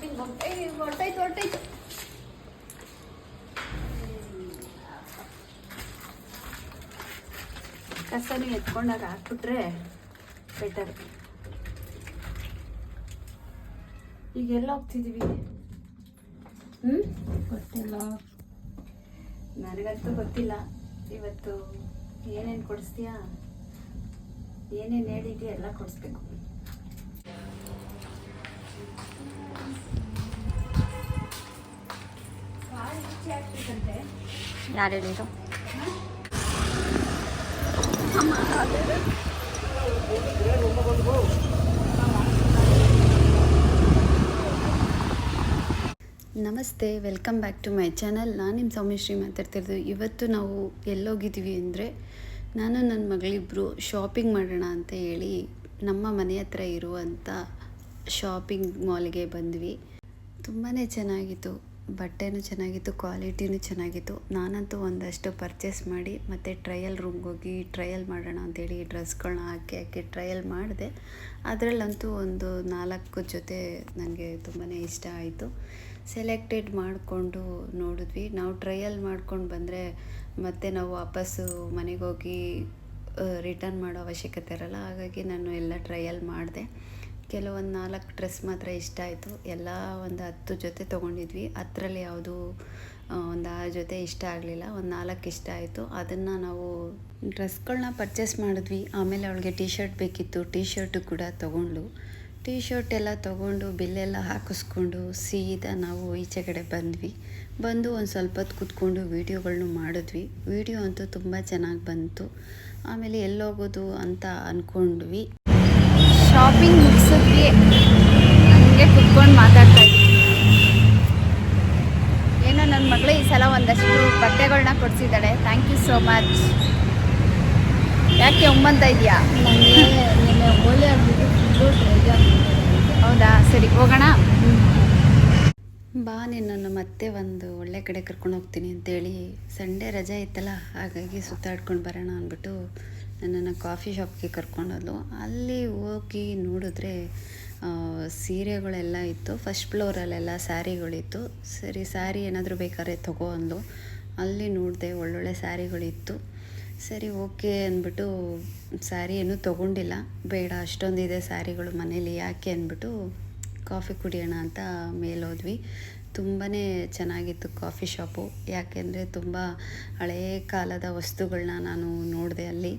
ಹೊಟ್ಟೈತು ಹೊಟ್ಟೈತು ಕಸನು ಎತ್ಕೊಂಡಾಗ ಹಾಕ್ಬಿಟ್ರೆ ಬೆಟರ್ ಈಗ ಎಲ್ಲ ಹೋಗ್ತಿದೀವಿ? ಹ್ಞೂ ಗೊತ್ತಿಲ್ಲ. ನನಗಂತೂ ಗೊತ್ತಿಲ್ಲ. ಇವತ್ತು ಏನೇನು ಕೊಡಿಸ್ತೀಯಾ? ಏನೇನು ಹೇಳಿದ್ಯಾ? ಎಲ್ಲ ಕೊಡಿಸ್ಬೇಕು. ಯಾರು ನಮಸ್ತೆ, welcome back to my channel. ನಾನು ನಿಮ್ಮ ಸೌಮ್ಯಶ್ರೀ ಮಾತಾಡ್ತಿರೋದು. ಇವತ್ತು ನಾವು ಎಲ್ಲೋಗಿದ್ದೀವಿ ಅಂದರೆ ನಾನು ನನ್ನ ಮಗಳಿಬ್ಬರು ಶಾಪಿಂಗ್ ಮಾಡೋಣ ಅಂತ ಹೇಳಿ ನಮ್ಮ ಮನೆ ಹತ್ರ ಇರುವಂಥ ಶಾಪಿಂಗ್ ಮಾಲ್ಗೆ ಬಂದ್ವಿ. ತುಂಬಾ ಚೆನ್ನಾಗಿತ್ತು. ಬಟ್ಟೆನೂ ಚೆನ್ನಾಗಿತ್ತು, ಕ್ವಾಲಿಟಿನೂ ಚೆನ್ನಾಗಿತ್ತು. ನಾನಂತೂ ಒಂದಷ್ಟು ಪರ್ಚೇಸ್ ಮಾಡಿ ಮತ್ತು ಟ್ರಯಲ್ ರೂಮ್ಗೆ ಹೋಗಿ ಟ್ರಯಲ್ ಮಾಡೋಣ ಅಂತೇಳಿ ಡ್ರೆಸ್ಗಳನ್ನ ಹಾಕಿ ಹಾಕಿ ಟ್ರಯಲ್ ಮಾಡಿದೆ. ಅದರಲ್ಲಂತೂ ಒಂದು ನಾಲ್ಕು ಜೊತೆ ನನಗೆ ತುಂಬಾ ಇಷ್ಟ ಆಯಿತು. ಸೆಲೆಕ್ಟೆಡ್ ಮಾಡಿಕೊಂಡು ನೋಡಿದ್ವಿ. ನಾವು ಟ್ರಯಲ್ ಮಾಡ್ಕೊಂಡು ಬಂದರೆ ಮತ್ತೆ ನಾವು ವಾಪಸ್ಸು ಮನೆಗೆ ಹೋಗಿ ರಿಟರ್ನ್ ಮಾಡೋ ಅವಶ್ಯಕತೆ ಇರಲ್ಲ. ಹಾಗಾಗಿ ನಾನು ಎಲ್ಲ ಟ್ರಯಲ್ ಮಾಡಿದೆ. ಕೆಲವೊಂದು ನಾಲ್ಕು ಡ್ರೆಸ್ ಮಾತ್ರ ಇಷ್ಟ ಆಯಿತು. ಎಲ್ಲ ಒಂದು ಹತ್ತು ಜೊತೆ ತೊಗೊಂಡಿದ್ವಿ. ಹತ್ತರಲ್ಲಿ ಯಾವುದು ಒಂದು ಆರು ಜೊತೆ ಇಷ್ಟ ಆಗಲಿಲ್ಲ. ಒಂದು ನಾಲ್ಕು ಇಷ್ಟ ಆಯಿತು. ಅದನ್ನು ನಾವು ಡ್ರೆಸ್ಗಳನ್ನ ಪರ್ಚೇಸ್ ಮಾಡಿದ್ವಿ. ಆಮೇಲೆ ಅವಳಿಗೆ ಟೀ ಶರ್ಟ್ ಬೇಕಿತ್ತು. ಟೀ ಶರ್ಟು ಕೂಡ ತೊಗೊಂಡು ಟೀ ಶರ್ಟ್ ಎಲ್ಲ ತೊಗೊಂಡು ಬಿಲ್ಲೆಲ್ಲ ಹಾಕಿಸ್ಕೊಂಡು ಸೀದಾ ನಾವು ಈಚೆ ಕಡೆ ಬಂದ್ವಿ. ಬಂದು ಒಂದು ಸ್ವಲ್ಪ ಹೊತ್ತು ಕೂತ್ಕೊಂಡು ವೀಡಿಯೋಗಳನ್ನು ಮಾಡಿದ್ವಿ. ವೀಡಿಯೋ ಅಂತೂ ತುಂಬ ಚೆನ್ನಾಗಿ ಬಂತು. ಆಮೇಲೆ ಎಲ್ಲೋಗೋದು ಅಂತ ಅಂದ್ಕೊಂಡ್ವಿ ಶಾಪಿಂಗ್ ಮುಗಿಸಿದ್ವಿ ಹಂಗೆ ಕುತ್ಕೊಂಡು ಮಾತಾಡ್ತಾ ಏನೋ ನನ್ನ ಮಗಳು ಈ ಸಲ ಒಂದಷ್ಟು ಬಟ್ಟೆಗಳನ್ನ ಕೊಡಿಸಿದ್ದಾಳೆ. ಥ್ಯಾಂಕ್ ಯು ಸೋ ಮಚ್ ಯಾಕೆ ಒಂಬಂತ ಇದೆಯಾ ಹೌದಾ? ಸರಿ, ಹೋಗೋಣ. ಬಾ ನಿನ್ನನ್ನು ಮತ್ತೆ ಒಂದು ಒಳ್ಳೆ ಕಡೆ ಕರ್ಕೊಂಡು ಹೋಗ್ತೀನಿ ಅಂತೇಳಿ. ಸಂಡೇ ರಜೆ ಇತ್ತಲ್ಲ, ಹಾಗಾಗಿ ಸುತ್ತಾಡ್ಕೊಂಡು ಬರೋಣ ಅಂದ್ಬಿಟ್ಟು ನನ್ನನ್ನು ಕಾಫಿ ಶಾಪ್ಗೆ ಕರ್ಕೊಂಡೋದ್ಲು. ಅಲ್ಲಿ ಹೋಗಿ ನೋಡಿದ್ರೆ ಸೀರೆಗಳೆಲ್ಲ ಇತ್ತು. ಫಸ್ಟ್ ಫ್ಲೋರಲ್ಲೆಲ್ಲ ಸ್ಯಾರಿಗಳಿತ್ತು. ಸರಿ, ಸ್ಯಾರಿ ಏನಾದರೂ ಬೇಕಾದ್ರೆ ತಗೋ ಅಂದು ಅಲ್ಲಿ ನೋಡಿದೆ ಒಳ್ಳೊಳ್ಳೆ ಸ್ಯಾರಿಗಳಿತ್ತು. ಸರಿ, ಓಕೆ ಅಂದ್ಬಿಟ್ಟು, ಸ್ಯಾರಿ ಏನೂ ತೊಗೊಂಡಿಲ್ಲ. ಬೇಡ, ಅಷ್ಟೊಂದಿದೆ ಸ್ಯಾರಿಗಳು ಮನೇಲಿ, ಯಾಕೆ ಅಂದ್ಬಿಟ್ಟು ಕಾಫಿ ಕುಡಿಯೋಣ ಅಂತ ಮೇಲೋದ್ವಿ. ತುಂಬಾ ಚೆನ್ನಾಗಿತ್ತು ಕಾಫಿ ಶಾಪು. ಯಾಕೆಂದರೆ ತುಂಬ ಹಳೆಯ ಕಾಲದ ವಸ್ತುಗಳನ್ನ ನಾನು ನೋಡಿದೆ ಅಲ್ಲಿ.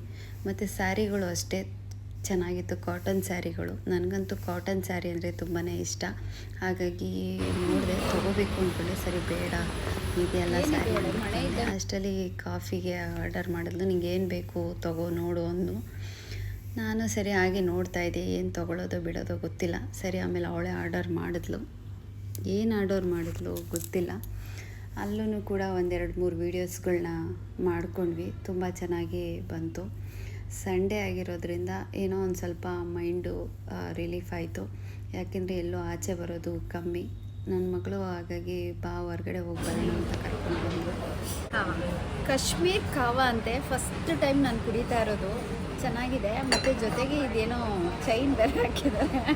ಮತ್ತು ಸ್ಯಾರಿಗಳು ಅಷ್ಟೇ ಚೆನ್ನಾಗಿತ್ತು ಕಾಟನ್ ಸ್ಯಾರಿಗಳು. ನನಗಂತೂ ಕಾಟನ್ ಸ್ಯಾರಿ ಅಂದರೆ ತುಂಬಾ ಇಷ್ಟ. ಹಾಗಾಗಿ ನೋಡಿದೆ ತೊಗೋಬೇಕು ಅಂದ್ಕೊಂಡೆ ಸರಿ ಬೇಡ. ಇದೆಲ್ಲ ಸ್ಯಾರಿ ಅಷ್ಟರಲ್ಲಿ ಕಾಫಿಗೆ ಆರ್ಡರ್ ಮಾಡಿದ್ಲು. ನಿಂಗೆ ಏನು ಬೇಕು ತಗೋ ನೋಡು ಅಂದು ನಾನು ಸರಿ ಹಾಗೆ ನೋಡ್ತಾ ಇದ್ದೆ, ಏನು ತೊಗೊಳೋದು ಬಿಡೋದು ಗೊತ್ತಿಲ್ಲ. ಸರಿ, ಆಮೇಲೆ ಅವಳೇ ಆರ್ಡರ್ ಮಾಡಿದ್ಲು. ಏನು ಆರ್ಡರ್ ಮಾಡಿದ್ಲು ಗೊತ್ತಿಲ್ಲ. ಅಲ್ಲೂ ಕೂಡ ಒಂದೆರಡು ಮೂರು ವೀಡಿಯೋಸ್ಗಳನ್ನ ಮಾಡ್ಕೊಂಡ್ವಿ. ತುಂಬ ಚೆನ್ನಾಗಿ ಬಂತು. ಸಂಡೇ ಆಗಿರೋದ್ರಿಂದ ಏನೋ ಒಂದು ಸ್ವಲ್ಪ ಮೈಂಡು ರಿಲೀಫ್ ಆಯಿತು. ಯಾಕೆಂದರೆ ಎಲ್ಲೋ ಆಚೆ ಬರೋದು ಕಮ್ಮಿ. ನನ್ನ ಮಗಳು ಹಾಗಾಗಿ ಬಾ ಹೊರಗಡೆ ಹೋಗಿ ಬರೋಣ ಅಂತ ಕರ್ಕೊಂಡು ಬಂದರು ಕಾಶ್ಮೀರ್ ಕಾವಾ ಅಂತೆ ಫಸ್ಟ್ ಟೈಮ್ ನಾನು ಕುಡಿತಾ ಇರೋದು. ಚೆನ್ನಾಗಿದೆ ಮತ್ತು ಜೊತೆಗೆ ಇದೇನೋ ಚೈನ್ ಬೇರೆ ಹಾಕಿದ್ದಾರೆ.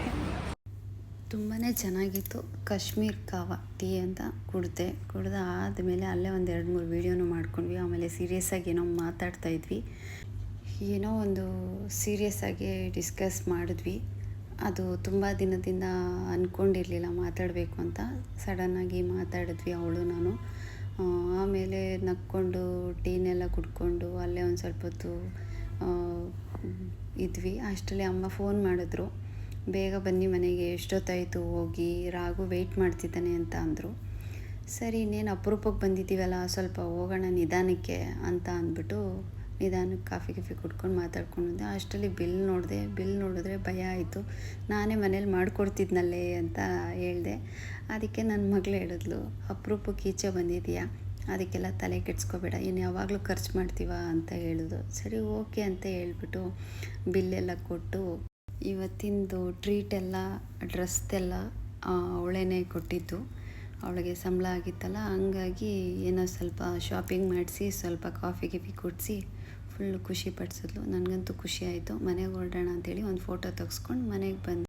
ತುಂಬಾ ಚೆನ್ನಾಗಿತ್ತು ಕಾಶ್ಮೀರ್ ಕಾವಾ ಟೀ ಅಂತ ಕುಡಿದೆ. ಕುಡ್ದು ಆದಮೇಲೆ ಅಲ್ಲೇ ಒಂದು ಎರಡು ಮೂರು ವೀಡಿಯೋನು ಮಾಡ್ಕೊಂಡ್ವಿ. ಆಮೇಲೆ ಸೀರಿಯಸ್ಸಾಗಿ ಏನೋ ಮಾತಾಡ್ತಾ ಇದ್ವಿ. ಏನೋ ಒಂದು ಸೀರಿಯಸ್ ಆಗಿ ಡಿಸ್ಕಸ್ ಮಾಡಿದ್ವಿ. ಅದು ತುಂಬ ದಿನದಿಂದ ಅಂದ್ಕೊಂಡಿರಲಿಲ್ಲ ಮಾತಾಡಬೇಕು ಅಂತ. ಸಡನ್ನಾಗಿ ಮಾತಾಡಿದ್ವಿ ಅವಳು, ನಾನು. ಆಮೇಲೆ ನಕ್ಕೊಂಡು ಟೀನೆಲ್ಲ ಕುಡ್ಕೊಂಡು ಅಲ್ಲೇ ಒಂದು ಸ್ವಲ್ಪ ಹೊತ್ತು ಇದ್ವಿ. ಅಷ್ಟರಲ್ಲಿ ಅಮ್ಮ ಫೋನ್ ಮಾಡಿದ್ರು. ಬೇಗ ಬನ್ನಿ ಮನೆಗೆ, ಎಷ್ಟೊತ್ತಾಯಿತು ಹೋಗಿ ರಾಗು ವೆಯ್ಟ್ ಮಾಡ್ತಿದ್ದಾನೆ ಅಂತ ಅಂದರು. ಸರಿ, ಇನ್ನೇನು ಅಪರೂಪಕ್ಕೆ ಬಂದಿದ್ದೀವಲ್ಲ, ಸ್ವಲ್ಪ ಹೋಗೋಣ ನಿಧಾನಕ್ಕೆ ಅಂತ ಅಂದ್ಬಿಟ್ಟು ನಿಧಾನಕ್ಕೆ ಕಾಫಿ ಗಿಫಿ ಕುಡ್ಕೊಂಡು ಮಾತಾಡ್ಕೊಂಡಿದ್ದೆ. ಅಷ್ಟರಲ್ಲಿ ಬಿಲ್ ನೋಡಿದೆ, ಬಿಲ್ ನೋಡಿದ್ರೆ ಭಯ ಆಯಿತು. ನಾನೇ ಮನೇಲಿ ಮಾಡಿಕೊಡ್ತಿದ್ನಲ್ಲೇ ಅಂತ ಹೇಳಿದೆ. ಅದಕ್ಕೆ ನನ್ನ ಮಗಳು ಹೇಳಿದ್ಲು, ಅಪರೂಪಕ್ಕೆ ಈಚೆ ಬಂದಿದೆಯಾ ಅದಕ್ಕೆಲ್ಲ ತಲೆ ಕೆಡ್ಸ್ಕೋಬೇಡ, ಇನ್ನು ಯಾವಾಗಲೂ ಖರ್ಚು ಮಾಡ್ತೀವ? ಅಂತ ಹೇಳಿದ್ರು ಸರಿ, ಓಕೆ ಅಂತ ಹೇಳ್ಬಿಟ್ಟು ಬಿಲ್ಲೆಲ್ಲ ಕೊಟ್ಟು ಇವತ್ತಿಂದು ಟ್ರೀಟೆಲ್ಲ ಡ್ರೆಸ್ದೆಲ್ಲ ಅವಳೇನೇ ಕೊಟ್ಟಿದ್ದು. ಅವಳಿಗೆ ಸಂಬಳ ಆಗಿತ್ತಲ್ಲ, ಹಂಗಾಗಿ ಏನೋ ಸ್ವಲ್ಪ ಶಾಪಿಂಗ್ ಮಾಡಿಸಿ, ಸ್ವಲ್ಪ ಕಾಫಿ ಗಿಫಿ ಕುಡಿಸಿ ಫುಲ್ಲು ಖುಷಿ ಪಡಿಸಿದ್ಲು. ನನಗಂತೂ ಖುಷಿ ಆಯಿತು. ಮನೆಗೆ ಹೊರಡೋಣ ಅಂತೇಳಿ ಒಂದು ಫೋಟೋ ತೆಗೆಸ್ಕೊಂಡು ಮನೆಗೆ ಬಂದು.